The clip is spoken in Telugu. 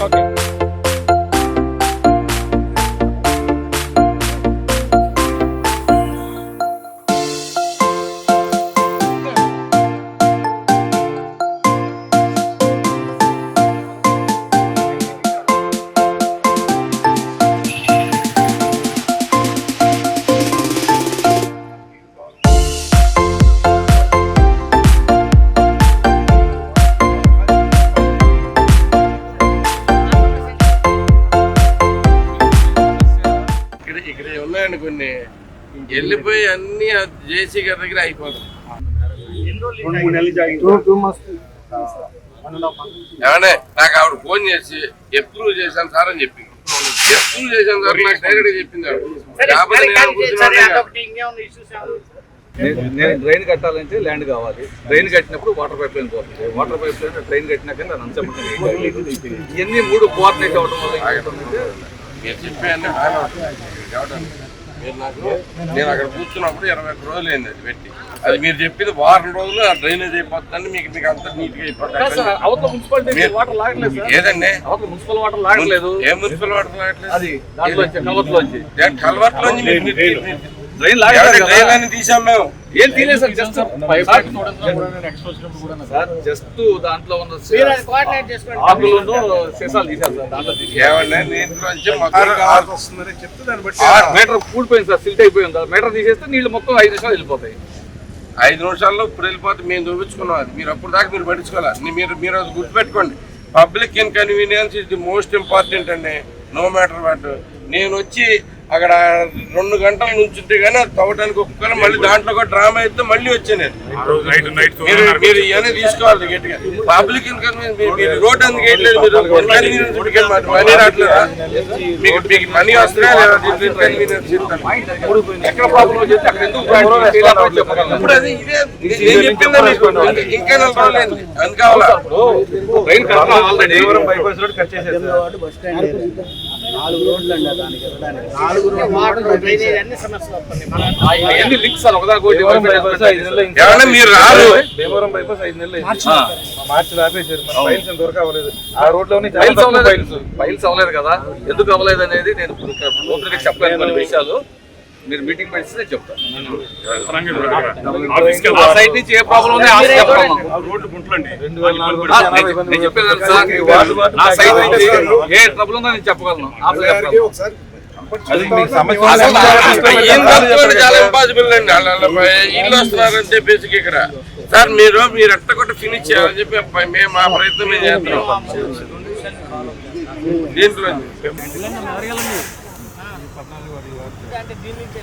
Okay. ఇక్కడ ఉన్నాయండి కొన్ని. వెళ్ళిపోయి అన్ని జేసీ గారి దగ్గర అయిపోతాయి. ఏమన్నా నాకు ఆవిడ ఫోన్ చేసి అప్రూవ్ చేశాను సార్ అని చెప్పింది. అప్రూవ్ చేశాను సార్ నాకు డైరెక్ట్ చెప్పింది నేను డ్రైన్ కట్టాలంటే ల్యాండ్ కావాలి. డ్రైన్ కట్టినప్పుడు వాటర్ పైప్ లైన్ పోతుంది. వాటర్ పైప్ లైన్ డ్రైన్ కట్టినాక అంచమంటే ఇవన్నీ మూడు కోఆర్డినేట్ అవ్వడం వల్ల మీరు చెప్పే అన్ని బాగానే ఉంటాయి. ఎవడండి? మీరు నాకు నేను అక్కడ కూర్చున్నప్పుడు ఇరవై ఒక్క రోజులు అయింది అది పెట్టి. అది మీరు చెప్పింది వారం రోజులు ఆ డ్రైనేజ్ అయిపోతుందని మీకు మీకు అంత నీట్గా కాదు సార్, అయిపోతుంది లాగట్లేదు ఏదండి? మున్సిపల్ వాటర్ లాగట్లేదు ఏ మున్సిపల్ వాటర్ రావట్లేదు అది కలవట్లోంచి డ్రైన్ ఎవరి లాగట్లేదు డ్రైన్ అని తీసాం మేము? ఏం తీలేదు సార్ జస్ట్ సార్ జస్ట్ దాంట్లో ఉన్న ఆకులను సీసాలు తీశారు సార్ దాంట్లో మీటర్ కూడిపోయింది సార్ సిల్ట్ అయిపోయింది మీటర్ తీసేస్తే నీళ్ళు మొత్తం ఐదు నిమిషాలు వెళ్ళిపోతాయి. ఐదు నిమిషాల్లో ఇప్పుడు వెళ్ళిపోతే మేము చూపించుకున్నాం అది. మీరు అప్పుడు దాకా మీరు పట్టించుకోవాలి. మీరు మీరు అది గుర్తుపెట్టుకోండి. Public inconvenience is the most important అండి. నో మ్యాటర్ వాట్ నేను వచ్చి అక్కడ రెండు గంటల నుంచుంటే కానీ అది తవ్వడానికి ఒప్పుకొని మళ్ళీ దాంట్లో కూడా డ్రామా అయితే మళ్ళీ వచ్చాను నేను. మీరు మీరు ఇవన్నీ తీసుకోవాలి గట్టిగా. పబ్లిక్ మీరు. రోడ్ ఎందుకు వేయట్లేదు మీరు రావట్లేదా? మీకు మీకు ఎక్కడ ప్రాబ్లం అక్కడ ఎందుకు ప్రాబ్లం చేయలేకపోతే చెప్పగలను. ఇప్పుడు అది ఇదే నేను చెప్పిందే మీకు. ఇంకా- నెల రోజులైంది అని కావాలా? సార్ ఒకదాని ఏమన్నా మీరు రారు. భీమవరం బైపాస్ ఐదు నెలలు. మార్చి ఆపేసారు మన ఫైల్స్ ఇంతవరకు అవ్వలేదు ఆ రోడ్లోనే చాలా ఫైల్స్ అవ్వలేదు. ఫైల్స్ అవ్వలేదు కదా. ఎందుకు అవ్వలేదు అనేది నేను చెప్పలేను కొన్ని విషయాలు. మీరు మీటింగ్ పెడితే నేను చెప్తాను ఆ సైడ్ నుంచి ఏ ప్రాబ్లం ఉంది ఆ side చెప్తాను. రెండు వేల నాలుగు ఆ, నేను- నేను చెప్పేది ఏంటి సార్ నా సైడ్ నుంచి ఏ ట్రబుల్ ఉందో నేను చెప్పగలను. ఆ చాలా ఇంపాసిబుల్ అండి. ఇల్లు వస్తున్నారని చెప్పేసి ఇక్కడ. సార్ మీరు మీరు ఎట్ట కొట్టి ఫినిష్ చేయాలని చెప్పి మేము మా ప్రయత్నం చేస్తున్నాం. దీంట్లో? పద్నాలుగు అంటే దీని నుంచి